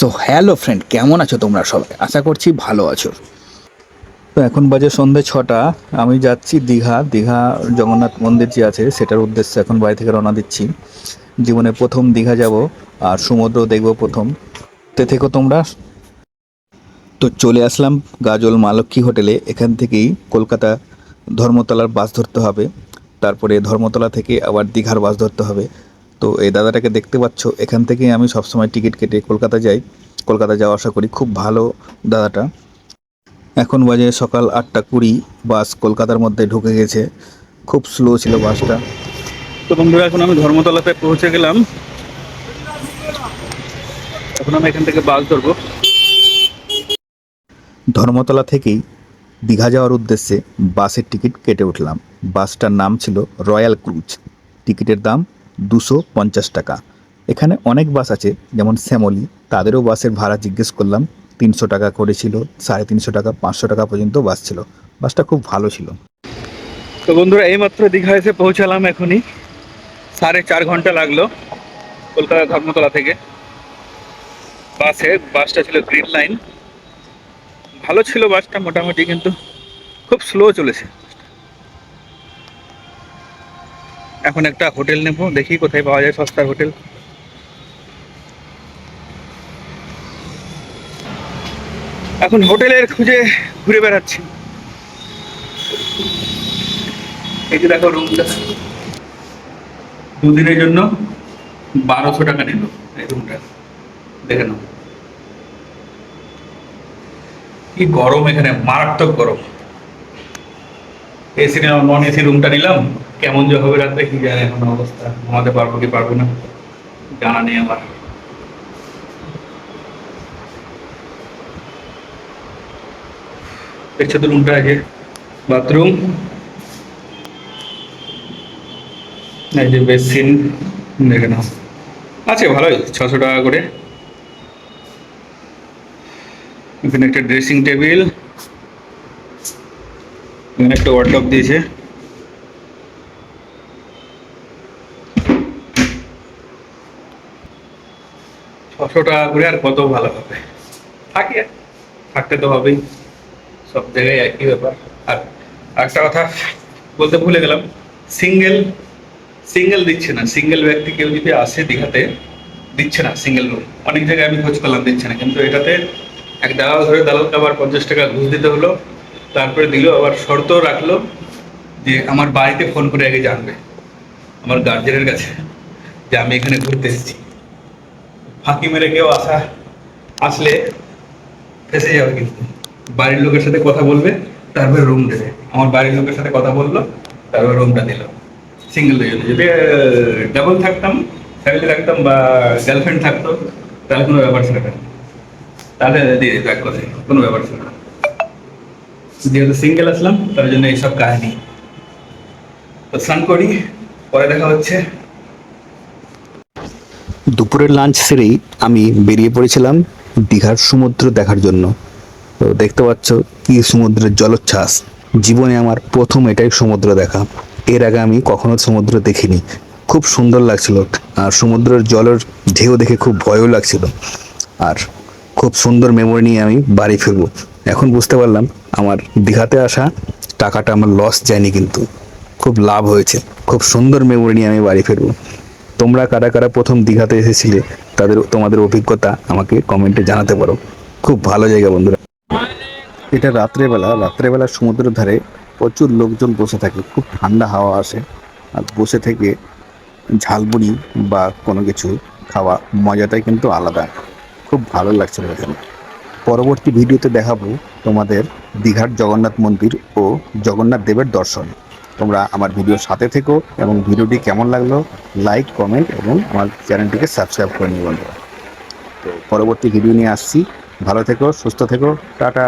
So hello friend কেমন আছো তোমরা সবাই? আশা করছি ভালো আছো। তো এখন বাজে সন্ধে ছটা, আমি যাচ্ছি দীঘা। দীঘা জগন্নাথ মন্দির যে আছে, সেটার উদ্দেশ্যে এখন বাড়ি থেকে রওনা দিচ্ছি। জীবনে প্রথম দীঘা যাব, আর সমুদ্র দেখব প্রথম। তে থেকো তোমরা। তো চলে আসলাম গাজল মালক্ষী হোটেলে। এখান থেকেই কলকাতা ধর্মতলার বাস ধরতে হবে। তারপরে ধর্মতলা থেকে আবার দীঘার বাস ধরতে হবে। তো এই দাদাটাকে দেখতে পাচ্ছ, এখান থেকেই আমি সবসময় টিকিট কেটে কলকাতা যাই। কলকাতা যাওয়া আশা করি খুব ভালো দাদাটা। এখন বাজে সকাল আটটা কুড়ি, বাস কলকাতার মধ্যে ঢুকে গেছে। খুব স্লো ছিল বাসটা। তো বন্ধুরা, এখন আমি ধর্মতলাতে পৌঁছে গেলাম। এখন আমি এখান থেকে বাস ধরবো। ধর্মতলা থেকেই দীঘা যাওয়ার উদ্দেশ্যে বাসের টিকিট কেটে উঠলাম। বাসটার নাম ছিল রয়্যাল ক্রুজ। টিকিটের দাম দুশো পঞ্চাশ টাকা। এখানে অনেক বাস আছে, যেমন শ্যামলী। তাদেরও বাসের ভাড়া জিজ্ঞেস করলাম, তিনশো টাকা করে ছিল, সাড়ে তিনশো টাকা, পাঁচশো টাকা পর্যন্ত বাস ছিল। বাসটা খুব ভালো ছিল। তো বন্ধুরা, এইমাত্র দীঘা এসে পৌঁছালাম এখনই। সাড়ে চার ঘণ্টা লাগল কলকাতা ধর্মতলা থেকে। বাসে, বাসটা ছিল গ্রিন লাইন। ভালো ছিল বাসটা মোটামুটি, কিন্তু খুব স্লো চলেছে। এখন একটা হোটেল নেব, দেখি কোথায় পাওয়া যায় সস্তার হোটেল। এখন হোটেলের খুঁজে ঘুরে বেড়াচ্ছি। দেখো রুমটা দুদিনের জন্য বারোশো টাকা নিল এই রুমটা দেখে নাও। কি গরম এখানে, মারাত্মক গরম। এসি নন এসি রুমটা নিলাম। কেমন যে হবে রাত্রে কি জানে এখন অবস্থা। ঘুমাতে পারব কি পারব না, জানা নেই আমার। দেখছ তো রুমটা আছে বাথরুম। এই যে বেসিন দেখে নাও। আছে, ভালোই, ছশো টাকা করে। এখানে একটা ড্রেসিং টেবিল। এখানে একটা ওয়ার্ডরোব দিয়েছে। ছশো টাকা করে আর কত ভালো হবে। থাকি। থাকতে তো হবেই। সব জায়গায় একই ব্যাপার। আর একটা কথা বলতে ভুলে গেলাম। সিঙ্গেল সিঙ্গেল দিচ্ছে না। সিঙ্গেল ব্যক্তি কেউ যদি আসে দীঘাতে, দিচ্ছে না সিঙ্গেল রুম। অনেক জায়গায় আমি খোঁজ করলাম দিচ্ছে না। কিন্তু এটাতে এক দালাল ধরে দালালকে আবার পঞ্চাশ টাকা ঘুষ দিতে হলো, তারপরে দিল, আবার শর্ত রাখল যে আমার বাড়িতে ফোন করে আগে জানবে। আমার গার্জেনের কাছে যে আমি এখানে ঘুরতে এসেছি। ফাঁকি মেরে কেউ আসা, আসলে ফেসে যাবে কিন্তু। বাড়ির লোকের সাথে কথা বলবে, তারপরে রুম দেবে। আমার বাড়ির লোকের সাথে কথা বলল, তারপরে রুমটা দিল। সিঙ্গেল দুজনে। যদি ডাবল থাকতাম ফ্যামিলি থাকতাম বা গার্লফ্রেন্ড থাকতো, তাহলে কোনো ব্যাপার ছিল না। তাহলে দিয়ে দিত এক কথায়, কোনো ব্যাপার ছিল না। যেহেতু সিঙ্গেল আসলাম, তার জন্য এইসব কাহিনী। তো স্নান করি, পরে দেখা হচ্ছে। দুপুরের লাঞ্চ সেরেই আমি বেরিয়ে পড়েছিলাম দীঘার সমুদ্র দেখার জন্য। তো দেখতে পাচ্ছ কি সমুদ্রের জলোচ্ছ্বাস। জীবনে আমার প্রথম এটাই সমুদ্র দেখা। এর আগে আমি কখনো সমুদ্র দেখিনি। খুব সুন্দর লাগছিল আর সমুদ্রের জলের ঢেউ দেখে খুব ভয়ও লাগছিল। আর খুব সুন্দর মেমোরি নিয়ে আমি বাড়ি ফিরবো। এখন বুঝতে পারলাম আমার দীঘাতে আসা টাকাটা আমার লস যায়নি কিন্তু। খুব লাভ হয়েছে। খুব সুন্দর মেমোরি নিয়ে আমি বাড়ি ফিরবো। তোমরা কারা কারা প্রথম দীঘাতে এসেছিলে, তাদের, তোমাদের অভিজ্ঞতা আমাকে কমেন্টে জানাতে পারো। খুব ভালো জায়গা বন্ধুরা। এটা রাত্রেবেলা রাত্রেবেলা সমুদ্রের ধারে প্রচুর লোকজন বসে থাকে, খুব ঠান্ডা হাওয়া আসে, আর বসে থেকে ঝালমুড়ি বা কোনো কিছু খাওয়া মজাটাই কিন্তু আলাদা। খুব ভালো লাগছিল এখানে পরবর্তী ভিডিওতে দেখাবো তোমাদের দীঘার জগন্নাথ মন্দির ও জগন্নাথ দেবের দর্শন। তোমরা আমার ভিডিওর সাথে থেকো এবং ভিডিওটি কেমন লাগল, লাইক, কমেন্ট এবং আমার চ্যানেলটিকে সাবস্ক্রাইব করে নিয়ে বন্ধুরা। তো পরবর্তী ভিডিও নিয়ে আসছি। ভালো থেকো, সুস্থ থেকো। টাটা।